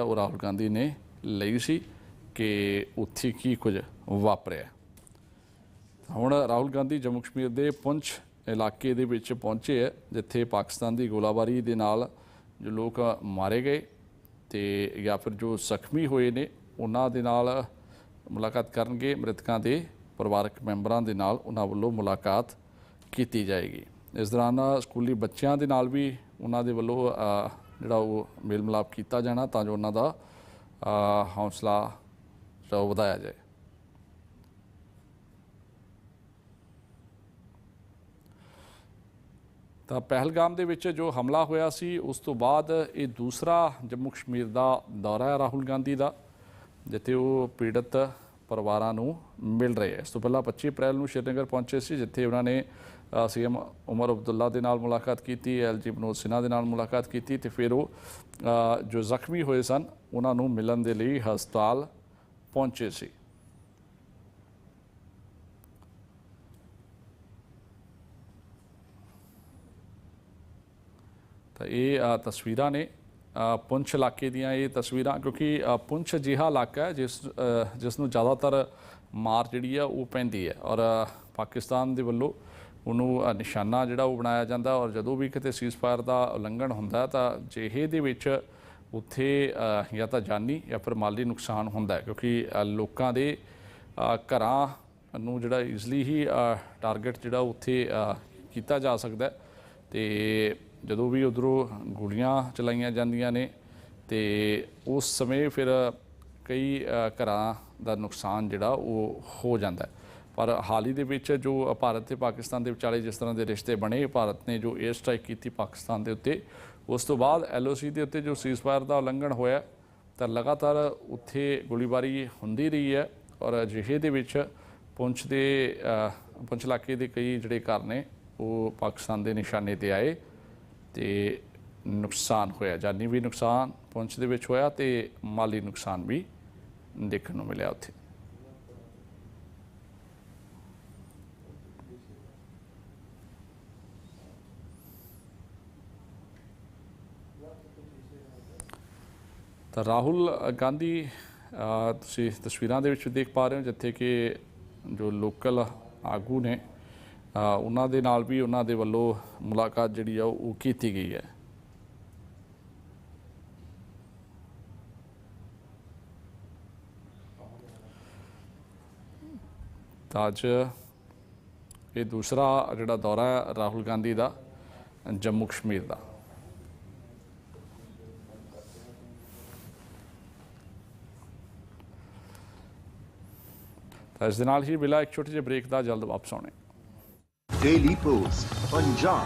ਉਹ ਰਾਹੁਲ ਗਾਂਧੀ ਨੇ ਲਈ ਸੀ ਕਿ ਉੱਥੇ ਕੀ ਕੁਝ ਵਾਪਰਿਆ। ਹੁਣ ਰਾਹੁਲ ਗਾਂਧੀ ਜੰਮੂ ਕਸ਼ਮੀਰ ਦੇ ਪੁੰਛ ਇਲਾਕੇ ਦੇ ਵਿੱਚ ਪਹੁੰਚੇ ਹੈ, ਜਿੱਥੇ ਪਾਕਿਸਤਾਨ ਦੀ ਗੋਲਾਬਾਰੀ ਦੇ ਨਾਲ ਜੋ ਲੋਕ ਮਾਰੇ ਗਏ ਤੇ ਜਾਂ ਫਿਰ ਜੋ ਜ਼ਖਮੀ ਹੋਏ ਨੇ, ਉਹਨਾਂ ਦੇ ਨਾਲ ਮੁਲਾਕਾਤ ਕਰਨਗੇ। ਮ੍ਰਿਤਕਾਂ ਦੇ ਪਰਿਵਾਰਕ ਮੈਂਬਰਾਂ ਦੇ ਨਾਲ ਉਹਨਾਂ ਵੱਲੋਂ ਮੁਲਾਕਾਤ ਕੀਤੀ ਜਾਏਗੀ। ਇਸ ਦੌਰਾਨ ਸਕੂਲੀ ਬੱਚਿਆਂ ਦੇ ਨਾਲ ਵੀ ਉਹਨਾਂ ਦੇ ਵੱਲੋਂ ਜਿਹੜਾ ਉਹ ਮੇਲ ਮਿਲਾਪ ਕੀਤਾ ਜਾਣਾ ਤਾਂ ਜੋ ਉਹਨਾਂ ਦਾ ਅ, ਹੌਸਲਾ ਜਿਹੜਾ ਉਹ ਵਧਾਇਆ ਜਾਏ। ਤਾਂ ਪਹਿਲਗਾਮ ਦੇ ਵਿੱਚ ਜੋ ਹਮਲਾ ਹੋਇਆ ਸੀ ਉਸ ਤੋਂ ਬਾਅਦ ਇਹ ਦੂਸਰਾ ਜੰਮੂ ਕਸ਼ਮੀਰ ਦਾ ਦੌਰਾ ਹੈ ਰਾਹੁਲ ਗਾਂਧੀ ਦਾ ਜਿੱਥੇ ਉਹ ਪੀੜਤ ਪਰਿਵਾਰਾਂ ਨੂੰ ਮਿਲ ਰਹੇ ਹੈ। ਇਸ ਤੋਂ ਪਹਿਲਾਂ 25 ਅਪ੍ਰੈਲ ਨੂੰ ਸ਼੍ਰੀਨਗਰ ਪਹੁੰਚੇ ਸੀ, ਜਿੱਥੇ ਉਹਨਾਂ ਨੇ ਸੀਐਮ ਉਮਰ ਅਬਦੁੱਲਾ ਦੇ ਨਾਲ ਮੁਲਾਕਾਤ ਕੀਤੀ, ਐਲਜੀ ਵਿਨੋਦ ਸਿਨਹਾ ਦੇ ਨਾਲ ਮੁਲਾਕਾਤ ਕੀਤੀ ਤੇ ਫਿਰ ਉਹ ਜੋ ਜ਼ਖਮੀ ਹੋਏ ਸਨ, ਉਹਨਾਂ ਨੂੰ ਮਿਲਣ ਦੇ ਲਈ ਹਸਪਤਾਲ ਪਹੁੰਚੇ ਸੀ। ਤਾਂ ਇਹ ਤਸਵੀਰਾਂ ਨੇ ਪੁੰਛ ਇਲਾਕੇ ਦੀਆਂ ਇਹ ਤਸਵੀਰਾਂ, ਕਿਉਂਕਿ ਪੁੰਛ ਅਜਿਹਾ ਇਲਾਕਾ ਹੈ ਜਿਸ ਜਿਸ ਨੂੰ ਜ਼ਿਆਦਾਤਰ ਮਾਰ ਜਿਹੜੀ ਆ ਉਹ ਪੈਂਦੀ ਹੈ ਔਰ ਪਾਕਿਸਤਾਨ ਦੇ ਵੱਲੋਂ ਉਹਨੂੰ ਨਿਸ਼ਾਨਾ ਜਿਹੜਾ ਉਹ ਬਣਾਇਆ ਜਾਂਦਾ ਔਰ ਜਦੋਂ ਵੀ ਕਿਤੇ ਸੀਜ਼ਫਾਇਰ ਦਾ ਉਲੰਘਣ ਹੁੰਦਾ ਤਾਂ ਜਿਹੇ ਦੇ ਵਿੱਚ ਉੱਥੇ ਜਾਂ ਤਾਂ ਜਾਨੀ ਜਾਂ ਫਿਰ ਮਾਲੀ ਨੁਕਸਾਨ ਹੁੰਦਾ ਕਿਉਂਕਿ ਲੋਕਾਂ ਦੇ ਘਰਾਂ ਨੂੰ ਜਿਹੜਾ ਈਜ਼ਲੀ ਹੀ ਟਾਰਗੇਟ ਜਿਹੜਾ ਉੱਥੇ ਕੀਤਾ ਜਾ ਸਕਦਾ ਹੈ ਤੇ ਜਦੋਂ ਵੀ ਉਧਰੋਂ ਗੋਲੀਆਂ ਚਲਾਈਆਂ ਜਾਂਦੀਆਂ ਨੇ ਤੇ ਉਸ ਸਮੇਂ ਫਿਰ ਕਈ ਘਰਾਂ ਦਾ ਨੁਕਸਾਨ ਜਿਹੜਾ ਉਹ ਹੋ ਜਾਂਦਾ ਪਰ ਹਾਲ ਹੀ ਦੇ ਵਿੱਚ ਜੋ ਭਾਰਤ ਤੇ ਪਾਕਿਸਤਾਨ ਦੇ ਵਿਚਾਲੇ ਜਿਸ ਤਰ੍ਹਾਂ ਦੇ ਰਿਸ਼ਤੇ ਬਣੇ, ਭਾਰਤ ਨੇ ਜੋ 에ਅਰ ਸਟ੍ਰਾਈਕ ਕੀਤੀ ਪਾਕਿਸਤਾਨ ਦੇ ਉੱਤੇ, ਉਸ ਤੋਂ ਬਾਅਦ ਐਲਓਸੀ ਦੇ ਉੱਤੇ ਜੋ ਸੀਜ਼ਫਾਇਰ ਦਾ ਉਲੰਘਣ ਹੋਇਆ, ਤਾਂ ਲਗਾਤਾਰ ਉੱਥੇ ਗੋਲੀਬਾਰੀ ਹੁੰਦੀ ਰਹੀ ਹੈ ਔਰ ਅਜਿਹੇ ਦੇ ਵਿੱਚ ਪੁੰਛ ਦੇ ਪੁੰਛ ਇਲਾਕੇ ਦੇ ਕਈ ਜਿਹੜੇ ਘਰ ਨੇ, ਉਹ ਪਾਕਿਸਤਾਨ ਦੇ ਨਿਸ਼ਾਨੇ ਤੇ ਆਏ। ਤੇ ਨੁਕਸਾਨ ਹੋਇਆ, ਜਾਨੀ ਵੀ ਨੁਕਸਾਨ ਪੁੰਛ ਦੇ ਵਿੱਚ ਹੋਇਆ ਤੇ ਮਾਲੀ ਨੁਕਸਾਨ ਵੀ ਦੇਖਣ ਨੂੰ ਮਿਲਿਆ ਉੱਥੇ। ਤਾਂ ਰਾਹੁਲ ਗਾਂਧੀ ਤੁਸੀਂ ਤਸਵੀਰਾਂ ਦੇ ਵਿੱਚ ਦੇਖ ਪਾ ਰਹੇ ਹੋ ਜਿੱਥੇ ਕਿ ਜੋ ਲੋਕਲ ਆਗੂ ਨੇ ਉਹਨਾਂ ਦੇ ਨਾਲ ਵੀ ਉਹਨਾਂ ਦੇ ਵੱਲੋਂ ਮੁਲਾਕਾਤ ਜਿਹੜੀ ਆ, ਉਹ ਕੀਤੀ ਗਈ ਹੈ। ਤਾਂ ਅੱਜ ਇਹ ਦੂਸਰਾ ਜਿਹੜਾ ਦੌਰਾ ਹੈ, ਰਾਹੁਲ ਗਾਂਧੀ ਦਾ, ਜੰਮੂ ਕਸ਼ਮੀਰ ਦਾ। ਤਾਂ ਇਸ ਦੇ ਨਾਲ ਹੀ ਬਿਲਾ ਇੱਕ ਛੋਟੇ ਜਿਹੇ ਬ੍ਰੇਕ ਦਾ, ਜਲਦ ਵਾਪਸ ਆਉਣੇ। Daily Post, Punjab